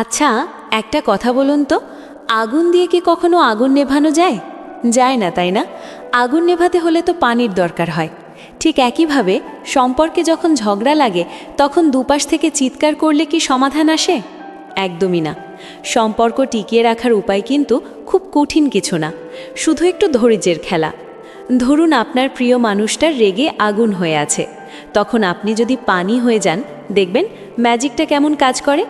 আচ্ছা একটা কথা বলুন তো, আগুন দিয়ে কি কখনো আগুন নেভানো যায়? যায় না, তাই না? আগুন নেভাতে হলে তো পানির দরকার হয়। ঠিক একইভাবে, সম্পর্কে যখন ঝগড়া লাগে, তখন দুপাশ থেকে চিৎকার করলে কি সমাধান আসে? একদমই না। সম্পর্ক টিকিয়ে রাখার উপায় কিন্তু খুব কঠিন কিছু না। শুধু একটু ধৈর্যের খেলা। ধরুন আপনার প্রিয় মানুষটার রেগে আগুন হয়ে আছে। তখন আপনি যদি পানি হয়ে যান, দেখবেন ম্যাজিকটা কেমন কাজ করে।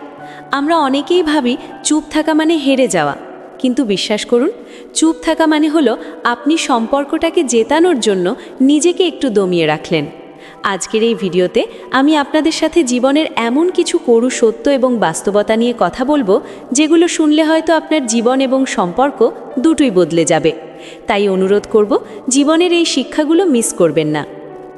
আমরা অনেকেই ভাবি চুপ থাকা মানে হেরে যাওয়া। কিন্তু বিশ্বাস করুন, চুপ থাকা মানে হলো আপনি সম্পর্কটাকে জেতানোর জন্য নিজেকে একটু দমিয়ে রাখলেন। আজকের এই ভিডিওতে আমি আপনাদের সাথে জীবনের এমন কিছু করু সত্য এবং বাস্তবতা নিয়ে কথা বলব, যেগুলো শুনলে হয়তো আপনার জীবন এবং সম্পর্ক দুটোই বদলে যাবে। তাই অনুরোধ করব, জীবনের এই শিক্ষাগুলো মিস করবেন না।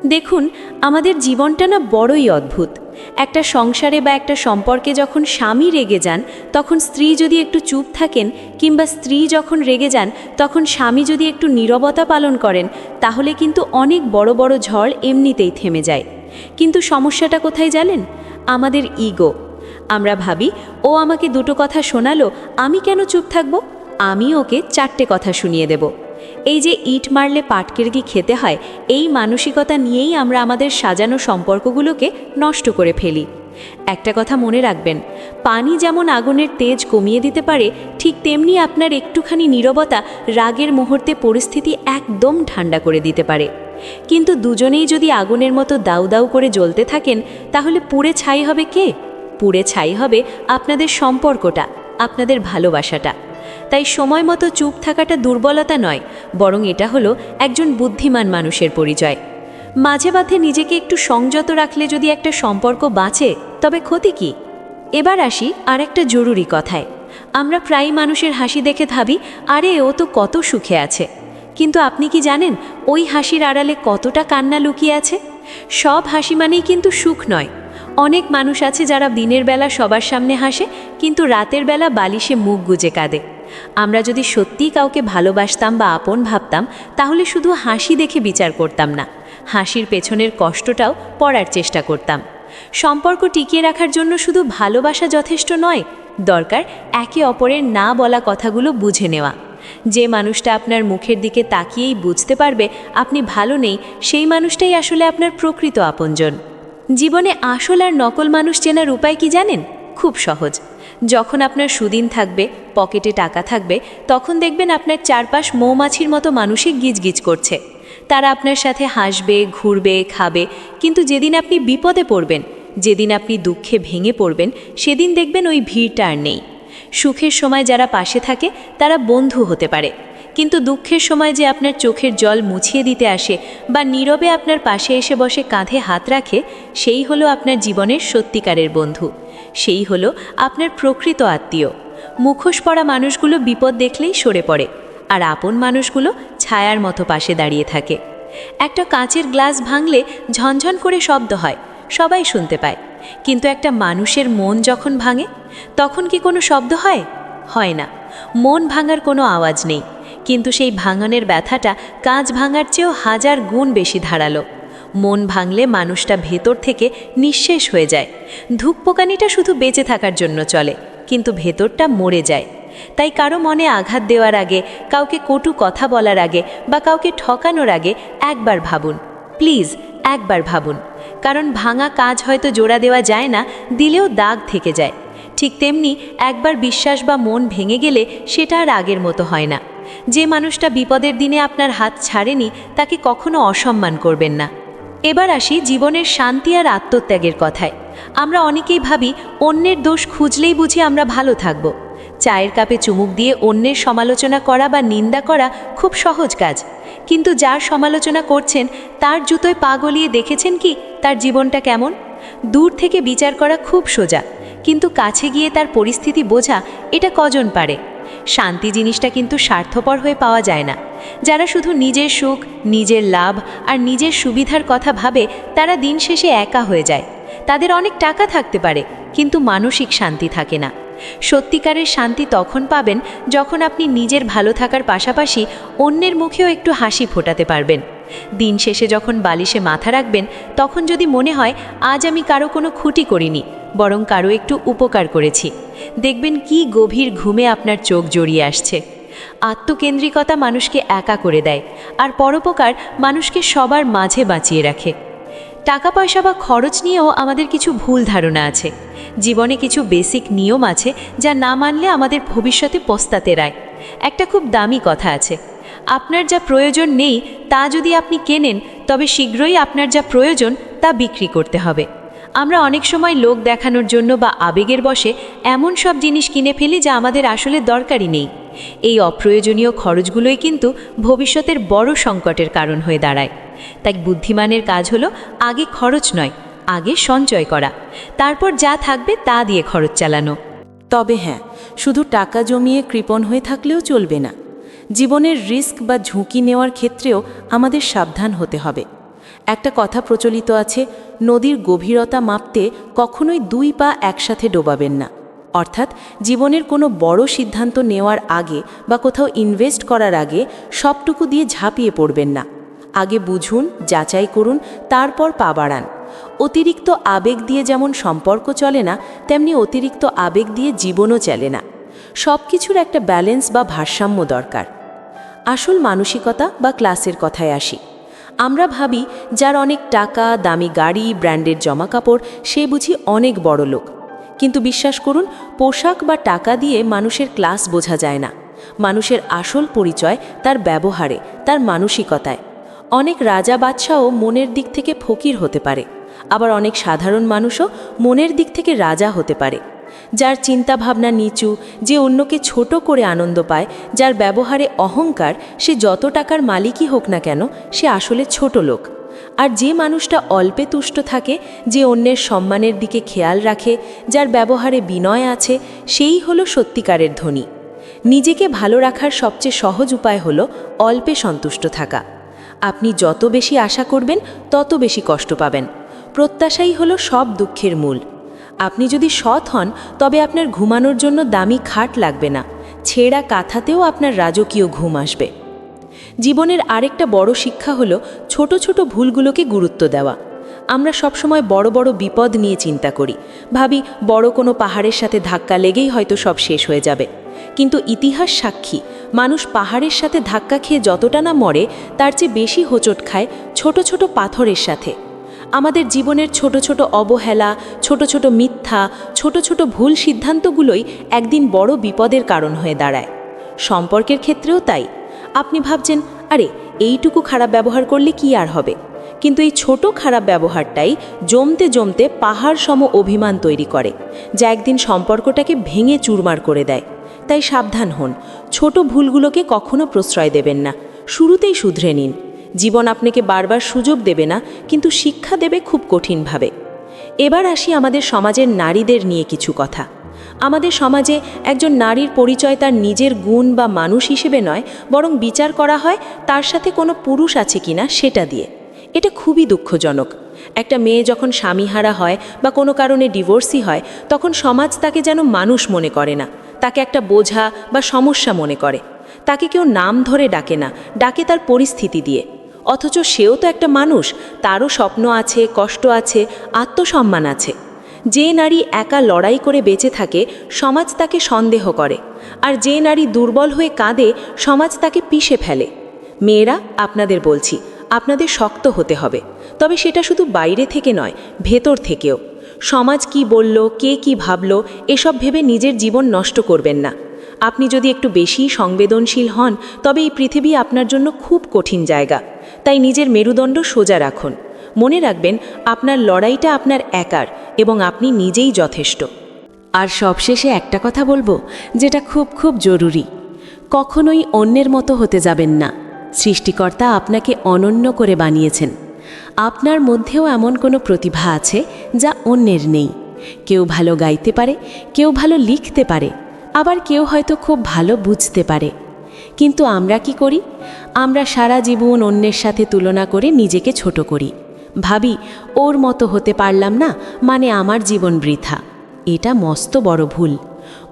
দেখুন, আমাদের জীবনটা না বড়ই অদ্ভুত। একটা সংসারে বা একটা সম্পর্কে যখন স্বামী রেগে যান, তখন স্ত্রী যদি একটু চুপ থাকেন কিংবা স্ত্রী যখন রেগে যান, তখন স্বামী যদি একটু নীরবতা পালন করেন, তাহলে কিন্তু অনেক বড় বড় ঝড় এমনিতেই থেমে যায়। কিন্তু সমস্যাটা কোথায় জানেন? আমাদের ইগো। আমরা ভাবি, ও আমাকে দুটো কথা শোনালো, আমি কেন চুপ থাকব? আমি ওকে চারটে কথা শুনিয়ে দেব। এই যে ইট মারলে পাটকেরগি খেতে হয়, এই মানসিকতা নিয়েই আমরা আমাদের সাজানো সম্পর্কগুলোকে নষ্ট করে ফেলি। একটা কথা মনে রাখবেন, পানি যেমন আগুনের তেজ কমিয়ে দিতে পারে, ঠিক তেমনি আপনার একটুখানি নীরবতা রাগের মুহূর্তে পরিস্থিতি একদম ঠান্ডা করে দিতে পারে। কিন্তু দুজনেই যদি আগুনের মতো দাউ দাউ করে জ্বলতে থাকেন, তাহলে পুড়ে ছাই হবে কে? পুড়ে ছাই হবে আপনাদের সম্পর্কটা, আপনাদের ভালোবাসাটা। তাই সময় মতো চুপ থাকাটা দুর্বলতা নয়, বরং এটা হলো একজন বুদ্ধিমান মানুষের পরিচয়। মাঝে মাঝে নিজেকে একটু সংযত রাখলে যদি একটা সম্পর্ক বাঁচে, তবে ক্ষতি কি? এবার আসি আর একটা জরুরি কথায়। আমরা প্রায় মানুষের হাসি দেখে ভাবি, আরে, ও তো কত সুখে আছে। কিন্তু আপনি কি জানেন, ওই হাসির আড়ালে কতটা কান্না লুকিয়ে আছে? সব হাসি মানেই কিন্তু সুখ নয়। অনেক মানুষ আছে যারা দিনের বেলা সবার সামনে হাসে, কিন্তু রাতের বেলা বালিশে মুখ গুজে কাঁদে। আমরা যদি সত্যিই কাউকে ভালোবাসতাম বা আপন ভাবতাম, তাহলে শুধু হাসি দেখে বিচার করতাম না। হাসির পেছনের কষ্টটাও পড়ার চেষ্টা করতাম। সম্পর্ক টিকিয়ে রাখার জন্য শুধু ভালোবাসা যথেষ্ট নয়, দরকার একে অপরের না বলা কথাগুলো বুঝে নেওয়া। যে মানুষটা আপনার মুখের দিকে তাকিয়েই বুঝতে পারবে, আপনি ভালো নেই, সেই মানুষটাই আসলে আপনার প্রকৃত আপনজন। জীবনে আসল আর নকল মানুষ চেনার উপায় কি জানেন? খুব সহজ। যখন আপনার সুদিন থাকবে, পকেটে টাকা থাকবে, তখন দেখবেন আপনার চারপাশ মৌমাছির মতো মানুষই গিজগিজ করছে। তারা আপনার সাথে হাসবে, ঘুরবে, খাবে, কিন্তু যেদিন আপনি বিপদে পড়বেন, যেদিন আপনি দুঃখে ভেঙে পড়বেন, সেদিন দেখবেন ওই ভিড়টা আর নেই। সুখের সময় যারা পাশে থাকে, তারা বন্ধু হতে পারে। কিন্তু দুঃখের সময় যে আপনার চোখের জল মুছিয়ে দিতে আসে বা নীরবে আপনার পাশে এসে বসে কাঁধে হাত রাখে, সেই হলো আপনার জীবনের সত্যিকারের বন্ধু। সেই হলো আপনার প্রকৃত আত্মীয়। মুখোশ পড়া মানুষগুলো বিপদ দেখলেই সরে পড়ে, আর আপন মানুষগুলো ছায়ার মতো পাশে দাঁড়িয়ে থাকে। একটা কাঁচের গ্লাস ভাঙলে ঝনঝন করে শব্দ হয়, সবাই শুনতে পায়। কিন্তু একটা মানুষের মন যখন ভাঙে, তখন কি কোনো শব্দ হয়? হয় না। মন ভাঙার কোনো আওয়াজ নেই, কিন্তু সেই ভাঙনের ব্যথাটা কাঁচ ভাঙার চেয়েও হাজার গুণ বেশি ধারালো। মন ভাঙলে মানুষটা ভেতর থেকে নিঃশেষ হয়ে যায়। ধূপপোকানিটা শুধু বেঁচে থাকার জন্য চলে, কিন্তু ভেতরটা মরে যায়। তাই কারও মনে আঘাত দেওয়ার আগে, কাউকে কটু কথা বলার আগে বা কাউকে ঠকানোর আগে একবার ভাবুন। প্লিজ, একবার ভাবুন। কারণ ভাঙা কাজ হয়তো জোড়া দেওয়া যায় না, দিলেও দাগ থেকে যায়। ঠিক তেমনি একবার বিশ্বাস বা মন ভেঙে গেলে সেটা আর আগের মতো হয় না। যে মানুষটা বিপদের দিনে আপনার হাত ছাড়েনি, তাকে কখনো অসম্মান করবেন না। এবার আসি জীবনের শান্তি আর আত্মত্যাগের কথায়। আমরা অনেকেই ভাবি, অন্যের দোষ খুঁজলেই বুঝি আমরা ভালো থাকব। চায়ের কাপে চুমুক দিয়ে অন্যের সমালোচনা করা বা নিন্দা করা খুব সহজ কাজ। কিন্তু যার সমালোচনা করছেন, তার জুতোয় পা গলিয়ে দেখেছেন কি, তার জীবনটা কেমন? দূর থেকে বিচার করা খুব সোজা। কিন্তু কাছে গিয়ে তার পরিস্থিতি বোঝা এটা কজন পারে? শান্তি জিনিসটা কিন্তু স্বার্থপর হয়ে পাওয়া যায় না। যারা শুধু নিজের সুখ, নিজের লাভ আর নিজের সুবিধার কথা ভাবে, তারা দিন শেষে একা হয়ে যায়। তাদের অনেক টাকা থাকতে পারে, কিন্তু মানসিক শান্তি থাকে না। সত্যিকারের শান্তি তখন পাবেন যখন আপনি নিজের ভালো থাকার পাশাপাশি অন্যের মুখেও একটু হাসি ফোটাতে পারবেন। দিন শেষে যখন বালিশে মাথা রাখবেন, তখন যদি মনে হয়, আজ আমি কারও কোনো খুঁটি করিনি, বরং কারও একটু উপকার করেছি। দেখবেন কি গভীর ঘুমে আপনার চোখ জড়িয়ে আসছে। আত্মকেন্দ্রিকতা মানুষকে একা করে দেয়, আর পরোপকার মানুষকে সবার মাঝে বাঁচিয়ে রাখে। টাকা পয়সা বা খরচ নিয়েও আমাদের কিছু ভুল ধারণা আছে। জীবনে কিছু বেসিক নিয়ম আছে যা না মানলে আমাদের ভবিষ্যতে পস্তাতে রায়। একটা খুব দামি কথা আছে। আপনার যা প্রয়োজন নেই, তা যদি আপনি কেনেন, তবে শীঘ্রই আপনার যা প্রয়োজন, তা বিক্রি করতে হবে। আমরা অনেক সময় লোক দেখানোর জন্য বা আবেগের বসে এমন সব জিনিস কিনে ফেলি যা আমাদের আসলে দরকারই নেই। এই অপ্রয়োজনীয় খরচগুলোই কিন্তু ভবিষ্যতের বড় সংকটের কারণ হয়ে দাঁড়ায়। তাই বুদ্ধিমানের কাজ হলো আগে খরচ নয়, আগে সঞ্চয় করা। তারপর যা থাকবে তা দিয়ে খরচ চালানো। তবে হ্যাঁ শুধু টাকা জমিয়ে কৃপণ হয়ে থাকলেও চলবে না। জীবনের রিস্ক বা ঝুঁকি নেওয়ার ক্ষেত্রেও আমাদের সাবধান হতে হবে। একটা কথা প্রচলিত আছে, নদীর গভীরতা মাপতে কখনোই দুই পা একসাথে ডোবাবেন না। অর্থাৎ জীবনের কোনো বড় সিদ্ধান্ত নেওয়ার আগে বা কোথাও ইনভেস্ট করার আগে সবটুকু দিয়ে ঝাঁপিয়ে পড়বেন না। আগে বুঝুন, যাচাই করুন, তারপর পা বাড়ান। অতিরিক্ত আবেগ দিয়ে যেমন সম্পর্ক চলে না, তেমনি অতিরিক্ত আবেগ দিয়ে জীবনও চলে না। সব কিছুর একটা ব্যালেন্স বা ভারসাম্য দরকার। আসল মানসিকতা বা ক্লাসের কথায় আসি। আমরা ভাবি, যার অনেক টাকা, দামি গাড়ি ব্র্যান্ডের জামাকাপড়, সে বুঝি অনেক বড় লোক কিন্তু বিশ্বাস করুন, পোশাক বা টাকা দিয়ে মানুষের ক্লাস বোঝা যায় না। মানুষের আসল পরিচয় তার ব্যবহারে, তার মানসিকতায়। অনেক রাজা বাদশাও মনের দিক থেকে ফকির হতে পারে। আবার অনেক সাধারণ মানুষও মনের দিক থেকে রাজা হতে পারে। যার চিন্তাভাবনা নিচু, যে অন্যকে ছোট করে আনন্দ পায়, যার ব্যবহারে অহংকার, সে যত টাকার মালিকই হোক না কেন, সে আসলে ছোট লোক। আর যে মানুষটা অল্পে তুষ্ট থাকে, যে অন্যের সম্মানের দিকে খেয়াল রাখে, যার ব্যবহারে বিনয় আছে, সেই হলো সত্যিকারের ধনী। নিজেকে ভালো রাখার সবচেয়ে সহজ উপায় হলো অল্পে সন্তুষ্ট থাকা। আপনি যত বেশি আশা করবেন, তত বেশি কষ্ট পাবেন। প্রত্যাশাই হলো সব দুঃখের মূল। আপনি যদি সৎ হন, তবে আপনার ঘুমানোর জন্য দামি খাট লাগবে না। ছেঁড়া কাঁথাতেও আপনার রাজকীয় ঘুম আসবে। জীবনের আরেকটা বড় শিক্ষা হলো ছোট ছোট ভুলগুলোকে গুরুত্ব দেওয়া। আমরা সবসময় বড় বড় বিপদ নিয়ে চিন্তা করি। ভাবি, বড় কোনো পাহাড়ের সাথে ধাক্কা লেগেই হয়তো সব শেষ হয়ে যাবে। কিন্তু ইতিহাস সাক্ষী, মানুষ পাহাড়ের সাথে ধাক্কা খেয়ে যতটা না মরে, তার চেয়ে বেশি হোঁচট খায় ছোট ছোট পাথরের সাথে। আমাদের জীবনের ছোট ছোট অবহেলা, ছোট ছোট মিথ্যা, ছোট ছোট ভুল সিদ্ধান্তগুলোই একদিন বড় বিপদের কারণ হয়ে দাঁড়ায়। সম্পর্কের ক্ষেত্রেও তাই। আপনি ভাবছেন, আরে, এইটুকু খারাপ ব্যবহার করলে কি আর হবে? কিন্তু এই ছোট খারাপ ব্যবহারটাই জমতে জমতে পাহাড় সম অভিমান তৈরি করে, যা একদিন সম্পর্কটাকে ভেঙে চুরমার করে দেয়। তাই সাবধান হন, ছোট ভুলগুলোকে কখনো প্রশ্রয় দেবেন না, শুরুতেই শুধরে নিন। জীবন আপনাকে বারবার সুযোগ দেবে না, কিন্তু শিক্ষা দেবে খুব কঠিনভাবে। এবার আসি আমাদের সমাজের নারীদের নিয়ে কিছু কথা। আমাদের সমাজে একজন নারীর পরিচয় তার নিজের গুণ বা মানুষ হিসেবে নয়, বরং বিচার করা হয় তার সাথে কোনো পুরুষ আছে কিনা সেটা দিয়ে। এটা খুবই দুঃখজনক। একটা মেয়ে যখন স্বামীহারা হয় বা কোনো কারণে ডিভোর্সি হয়, তখন সমাজ তাকে যেন মানুষ মনে করে না, তাকে একটা বোঝা বা সমস্যা মনে করে। তাকে কেউ নাম ধরে ডাকে না, ডাকে তার পরিস্থিতি দিয়ে। অথচ সেও তো একটা মানুষ, তারও স্বপ্ন আছে, কষ্ট আছে, আত্মসম্মান আছে। যে নারী একা লড়াই করে বেঁচে থাকে, সমাজ তাকে সন্দেহ করে। আর যে নারী দুর্বল হয়ে কাঁদে, সমাজ তাকে পিষে ফেলে। মেয়েরা, আপনাদের বলছি, আপনাদের শক্ত হতে হবে। তবে সেটা শুধু বাইরে থেকে নয়, ভেতর থেকেও। সমাজ কি বলল, কে কি ভাবল, এসব ভেবে নিজের জীবন নষ্ট করবেন না। আপনি যদি একটু বেশি সংবেদনশীল হন, তবে এই পৃথিবী আপনার জন্য খুব কঠিন জায়গা। তাই নিজের মেরুদণ্ড সোজা রাখুন। মনে রাখবেন, আপনার লড়াইটা আপনার একার এবং আপনি নিজেই যথেষ্ট। আর সবশেষে একটা কথা বলব, যেটা খুব খুব জরুরি। কখনোই অন্যের মতো হতে যাবেন না। সৃষ্টিকর্তা আপনাকে অনন্য করে বানিয়েছেন। আপনার মধ্যেও এমন কোনো প্রতিভা আছে যা অন্যের নেই। কেউ ভালো গাইতে পারে, কেউ ভালো লিখতে পারে, আবার কেউ হয়তো খুব ভালো বুঝতে পারে। কিন্তু আমরা কি করি? আমরা সারা জীবন অন্যের সাথে তুলনা করে নিজেকে ছোট করি। ভাবি, ওর মতো হতে পারলাম না মানে আমার জীবন বৃথা। এটা মস্ত বড় ভুল।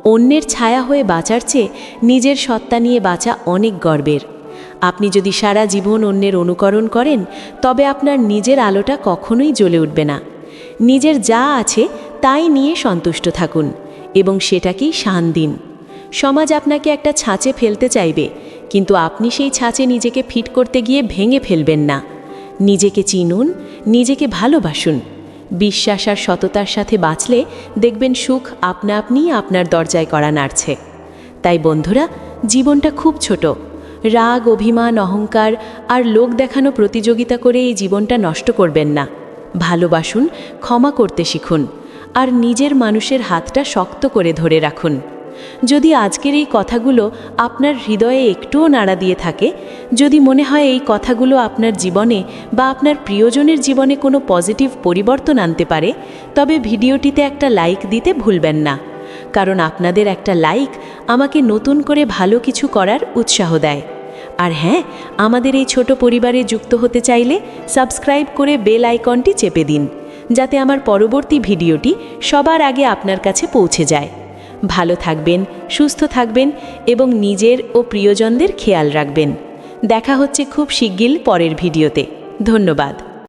অন্যের ছায়া হয়ে বাঁচার চেয়ে নিজের সত্তা নিয়ে বাঁচা অনেক গর্বের। আপনি যদি সারা জীবন অন্যের অনুকরণ করেন, তবে আপনার নিজের আলোটা কখনোই জ্বলে উঠবে না। নিজের যা আছে, তাই নিয়ে সন্তুষ্ট থাকুন, এবং সেটাকেই শান দিন। সমাজ আপনাকে একটা ছাঁচে ফেলতে চাইবে, কিন্তু আপনি সেই ছাঁচে নিজেকে ফিট করতে গিয়ে ভেঙে ফেলবেন না। নিজেকে চিনুন, নিজেকে ভালোবাসুন। বিশ্বাস আর সততার সাথে বাঁচলে দেখবেন সুখ আপনা আপনিই আপনার দরজায় করা নাড়ছে। তাই বন্ধুরা, জীবনটা খুব ছোট। রাগ, অভিমান, অহংকার আর লোক দেখানো প্রতিযোগিতা করে এই জীবনটা নষ্ট করবেন না। ভালোবাসুন, ক্ষমা করতে শিখুন। আর নিজের মানুষের হাতটা শক্ত করে ধরে রাখুন। যদি আজকের এই কথাগুলো আপনার হৃদয়ে একটুও নাড়া দিয়ে থাকে, যদি মনে হয় এই কথাগুলো আপনার জীবনে বা আপনার প্রিয়জনের জীবনে কোনো পজিটিভ পরিবর্তন আনতে পারে, তবে ভিডিওটিতে একটা লাইক দিতে ভুলবেন না। কারণ আপনাদের একটা লাইক আমাকে নতুন করে ভালো কিছু করার উৎসাহ দেয়। আর হ্যাঁ আমাদের এই ছোট পরিবারে যুক্ত হতে চাইলে সাবস্ক্রাইব করে বেল আইকনটি চেপে দিন, যাতে আমার পরবর্তী ভিডিওটি সবার আগে আপনার কাছে পৌঁছে যায়। ভালো থাকবেন, সুস্থ থাকবেন এবং নিজের ও প্রিয়জনদের খেয়াল রাখবেন। দেখা হচ্ছে খুব শিগগির পরের ভিডিওতে। ধন্যবাদ।